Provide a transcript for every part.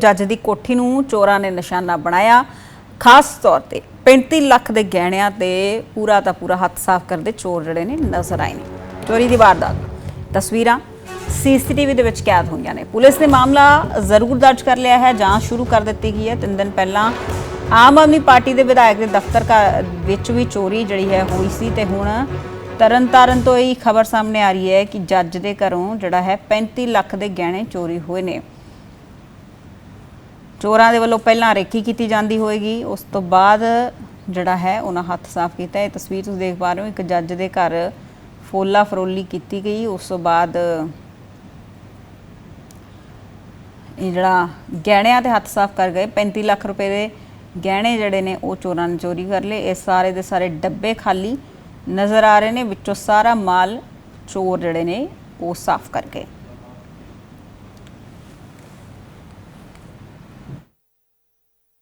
ਜੱਜ ਦੀ ਕੋਠੀ ਨੂੰ ਚੋਰਾਂ ਨੇ ਨਿਸ਼ਾਨਾ ਬਣਾਇਆ। ਖਾਸ ਤੌਰ ਤੇ 35 ਲੱਖ ਦੇ ਗਹਿਣਿਆਂ ਤੇ ਪੂਰਾ ਤਾਂ ਪੂਰਾ ਹੱਥ ਸਾਫ਼ ਕਰਦੇ ਚੋਰ ਜਿਹੜੇ ਨੇ ਨਜ਼ਰ ਆਏ ਨੇ। ਚੋਰੀ ਦੀ ਵਾਰਦਾਤ। ਤਸਵੀਰਾਂ ਸੀਸੀਟੀਵੀ ਦੇ ਵਿੱਚ ਕੈਦ ਹੋਈਆਂ ਨੇ। ਪੁਲਿਸ ਨੇ ਮਾਮਲਾ ਜ਼ਰੂਰ ਦਰਜ ਕਰ ਲਿਆ ਹੈ, ਜਾਂਚ ਸ਼ੁਰੂ ਕਰ ਦਿੱਤੀ ਗਈ ਹੈ। ਤਿੰਨ ਦਿਨ ਪਹਿਲਾਂ ਆਮ ਆਦਮੀ ਪਾਰਟੀ ਦੇ ਵਿਧਾਇਕ ਦੇ ਦਫ਼ਤਰ ਘ- ਵਿੱਚ ਵੀ ਚੋਰੀ ਜਿਹੜੀ ਹੈ ਹੋਈ ਸੀ ਤੇ ਹੁਣ ਤਰਨਤਾਰਨ ਤੋਂ ਇਹ ਖਬਰ ਸਾਹਮਣੇ ਆ ਰਹੀ ਹੈ ਕਿ ਜੱਜ ਦੇ ਘਰੋਂ ਜਿਹੜਾ ਹੈ 35 ਲੱਖ ਦੇ ਗਹਿਣੇ ਚੋਰੀ ਹੋਏ ਨੇ। ਚੋਰਾਂ ਦੇ ਵੱਲੋਂ ਪਹਿਲਾਂ ਰੇਕੀ ਕੀਤੀ ਜਾਂਦੀ ਹੋਏਗੀ, ਉਸ ਤੋਂ ਬਾਅਦ ਜਿਹੜਾ ਹੈ ਉਹਨਾਂ ਹੱਥ ਸਾਫ਼ ਕੀਤਾ। ਇਹ ਤਸਵੀਰ ਤੁਸੀਂ ਦੇਖ ਪਾ ਰਹੇ ਹੋ, ਇੱਕ ਜੱਜ ਦੇ ਘਰ ਫੋਲਾ ਫਰੋਲੀ ਕੀਤੀ ਗਈ। ਉਸ ਤੋਂ ਬਾਅਦ ਇਹ ਜਿਹੜਾ ਗਹਿਣਿਆਂ ਤੇ ਹੱਥ ਸਾਫ਼ ਕਰ ਗਏ। 35 ਲੱਖ ਰੁਪਏ ਦੇ ਗਹਿਣੇ ਜਿਹੜੇ ਨੇ, ਉਹ ਚੋਰਾਂ ਨੇ ਚੋਰੀ ਕਰ ਲਏ। ਇਹ ਸਾਰੇ ਦੇ ਸਾਰੇ ਡੱਬੇ ਖਾਲੀ ਨਜ਼ਰ ਆ ਰਹੇ ਨੇ। ਵਿੱਚੋਂ ਸਾਰਾ ਮਾਲ ਚੋਰ ਜਿਹੜੇ ਨੇ, ਉਹ ਸਾਫ਼ ਕਰ ਗਏ।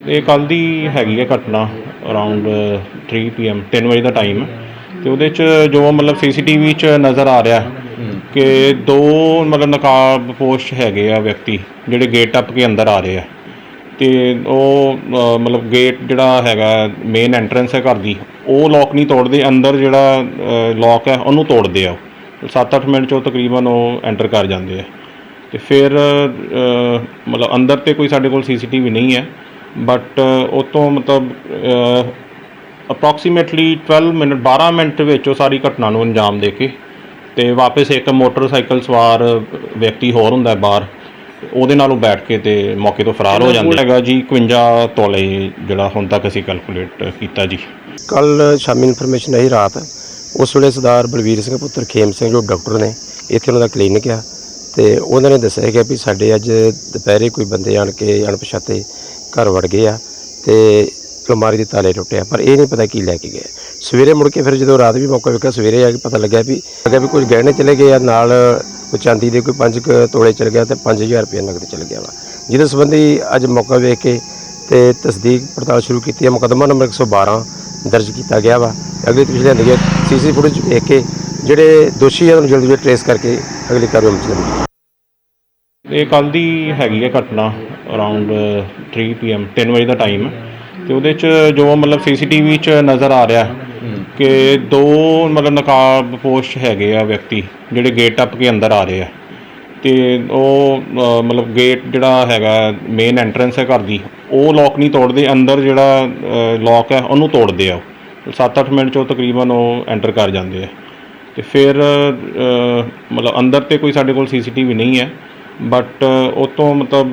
ਇਹ ਕੱਲ ਦੀ ਹੈਗੀ ਹੈ ਘਟਨਾ ਅਰਾਊਂਡ 3 ਪੀਐਮ 3 ਵਜੇ ਦਾ ਟਾਈਮ ਤੇ ਉਹਦੇ ਚ ਜੋ ਮਤਲਬ ਸੀਸੀਟੀਵੀ ਚ ਨਜ਼ਰ ਆ ਰਿਹਾ ਕਿ ਦੋ ਮਤਲਬ ਨਕਾਬ ਪੋਸ਼ ਹੈਗੇ ਆ ਵਿਅਕਤੀ ਜਿਹੜੇ ਗੇਟ ਟੱਪ ਕੇ ਅੰਦਰ ਆ ਰਹੇ ਆ। ਤੇ ਉਹ ਮਤਲਬ ਗੇਟ ਜਿਹੜਾ ਹੈਗਾ ਮੇਨ ਐਂਟਰੈਂਸ ਹੈ ਘਰ ਦੀ ਉਹ ਲੋਕ ਨਹੀਂ ਤੋੜਦੇ ਅੰਦਰ ਜਿਹੜਾ ਲੋਕ ਹੈ ਉਹਨੂੰ ਤੋੜਦੇ ਆ 7-8 ਮਿੰਟ ਚ ਤਕਰੀਬਨ ਉਹ ਐਂਟਰ ਕਰ ਜਾਂਦੇ ਆ। ਤੇ ਫਿਰ ਮਤਲਬ ਅੰਦਰ ਤੇ ਕੋਈ ਸਾਡੇ ਕੋਲ ਸੀਸੀਟੀਵੀ ਨਹੀਂ ਹੈ। ਬਟ ਉਹ ਤੋਂ ਮਤਲਬ ਅਪਰੋਕਸੀਮੇਟਲੀ 12 ਮਿੰਟ 12 ਮਿੰਟ ਵਿੱਚ ਉਹ ਸਾਰੀ ਘਟਨਾ ਨੂੰ ਅੰਜਾਮ ਦੇ ਕੇ ਤੇ ਵਾਪਸ ਇੱਕ ਮੋਟਰਸਾਈਕਲ ਸਵਾਰ ਵਿਅਕਤੀ ਹੋਰ ਹੁੰਦਾ ਹੈ ਬਾਹਰ ਉਹਦੇ ਨਾਲ ਉਹ ਬੈਠ ਕੇ ਤੇ ਮੌਕੇ ਤੋਂ ਫਰਾਰ ਹੋ ਜਾਂਦਾ ਹੈਗਾ ਜੀ 51 ਤੋਲੇ ਜਿਹੜਾ ਹੁਣ ਤੱਕ ਅਸੀਂ ਕੈਲਕੂਲੇਟ ਕੀਤਾ ਜੀ। ਕੱਲ ਸ਼ਾਮੀ ਇਨਫੋਰਮੇਸ਼ਨ ਆਈ ਰਾਤ ਉਸ ਵੇਲੇ ਸਰਦਾਰ ਬਲਵੀਰ ਸਿੰਘ ਪੁੱਤਰ ਖੇਮ ਸਿੰਘ ਜੋ ਡਾਕਟਰ ਨੇ ਇੱਥੇ ਉਹਨਾਂ ਦਾ ਕਲੀਨਿਕ ਆ ਤੇ ਉਹਨਾਂ ਨੇ ਦੱਸਿਆ ਕਿ ਵੀ ਸਾਡੇ ਅੱਜ ਦੁਪਹਿਰੇ ਕੋਈ ਬੰਦੇ ਆਣ ਕੇ ਅਣਪਛਾਤੇ ਘਰ ਵੜ ਗਏ ਆ ਤੇ ਅਲਮਾਰੀ ਦੇ ਤਾਲੇ ਟੁੱਟੇ ਆ, ਪਰ ਇਹ ਨਹੀਂ ਪਤਾ ਕੀ ਲੈ ਕੇ ਗਏ। ਸਵੇਰੇ ਮੁੜ ਕੇ ਫਿਰ ਜਦੋਂ ਰਾਤ ਵੀ ਮੌਕਾ ਵੇਖਿਆ, ਸਵੇਰੇ ਆ ਕੇ ਪਤਾ ਲੱਗਿਆ ਵੀ ਲੱਗਿਆ ਵੀ ਕੁਝ ਗਹਿਣੇ ਚਲੇ ਗਏ ਆ, ਨਾਲ ਕੋਈ ਚਾਂਦੀ ਦੇ ਕੋਈ 5 ਤੋਲੇ ਚਲ ਗਿਆ ਤੇ 5000 ਰੁਪਏ ਨਗਦ ਚਲ ਗਿਆ ਵਾ। ਜਿਹਦੇ ਸੰਬੰਧੀ ਅੱਜ ਮੌਕਾ ਵੇਖ ਕੇ ਤੇ ਤਸਦੀਕ ਪੜਤਾਲ ਸ਼ੁਰੂ ਕੀਤੀ ਹੈ। ਮੁਕੱਦਮਾ ਨੰਬਰ 112 ਦਰਜ ਕੀਤਾ ਗਿਆ ਵਾ। ਅਗਲੀ ਤਫਸੀਲ ਲਿਆਂਦੀ ਹੈ। ਸੀਸੀ ਫੁਟੇਜ ਵੇਖ ਕੇ ਜਿਹੜੇ ਦੋਸ਼ੀ ਆ, ਉਹਨੂੰ ਜਲਦੀ ਜਲਦੀ ਟ੍ਰੇਸ ਕਰਕੇ ਅਗਲੀ ਕਾਰਵਾਈ ਵਿੱਚ ਲਿਆਂਦੀ ਇਹ ਕੱਲ ਦੀ ਹੈਗੀ ਹੈ ਘਟਨਾ। ਅਰਾਊਂਡ 3 ਪੀਐਮ 3 ਵਜੇ ਦਾ ਟਾਈਮ ਤੇ ਉਹਦੇ ਚ ਜੋ ਮਤਲਬ ਸੀਸੀਟੀਵੀ ਚ ਨਜ਼ਰ ਆ ਰਿਹਾ ਕਿ ਦੋ ਮਤਲਬ ਨਕਾਬ ਪੋਸ਼ ਹੈਗੇ ਆ ਵਿਅਕਤੀ ਜਿਹੜੇ ਗੇਟ ਟੱਪ ਕੇ ਅੰਦਰ ਆ ਰਹੇ ਆ। ਤੇ ਉਹ ਅ, ਮਤਲਬ ਗੇਟ ਜਿਹੜਾ ਹੈਗਾ ਮੇਨ ਐਂਟਰੈਂਸ ਹੈ ਘਰ ਦੀ ਉਹ ਲੋਕ ਨਹੀਂ ਤੋੜਦੇ ਅੰਦਰ ਜਿਹੜਾ ਲੋਕ ਹੈ ਉਹਨੂੰ ਤੋੜਦੇ ਆ 7-8 ਮਿੰਟ ਚ ਤਕਰੀਬਨ ਉਹ ਐਂਟਰ ਕਰ ਜਾਂਦੇ ਆ। ਤੇ ਫਿਰ ਅ, ਮਤਲਬ ਅੰਦਰ ਤੇ ਕੋਈ ਸਾਡੇ ਕੋਲ ਸੀਸੀਟੀਵੀ ਨਹੀਂ ਹੈ। ਬਟ ਉਹ ਤੋਂ ਮਤਲਬ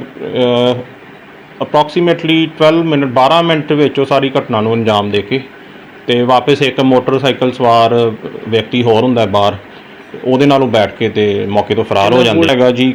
ਅਪਰੋਕਸੀਮੇਟਲੀ 12 ਮਿੰਟ 12 ਮਿੰਟ ਵਿੱਚ ਉਹ ਸਾਰੀ ਘਟਨਾ ਨੂੰ ਅੰਜਾਮ ਦੇ ਕੇ ਤੇ ਵਾਪਸ ਇੱਕ ਮੋਟਰਸਾਈਕਲ ਸਵਾਰ ਵਿਅਕਤੀ ਹੋਰ ਹੁੰਦਾ ਬਾਹਰ ਉਹਦੇ ਨਾਲ ਉਹ ਬੈਠ ਕੇ ਤੇ ਮੌਕੇ ਤੋਂ ਫਰਾਰ ਹੋ ਜਾਂਦਾ ਹੈਗਾ ਜੀ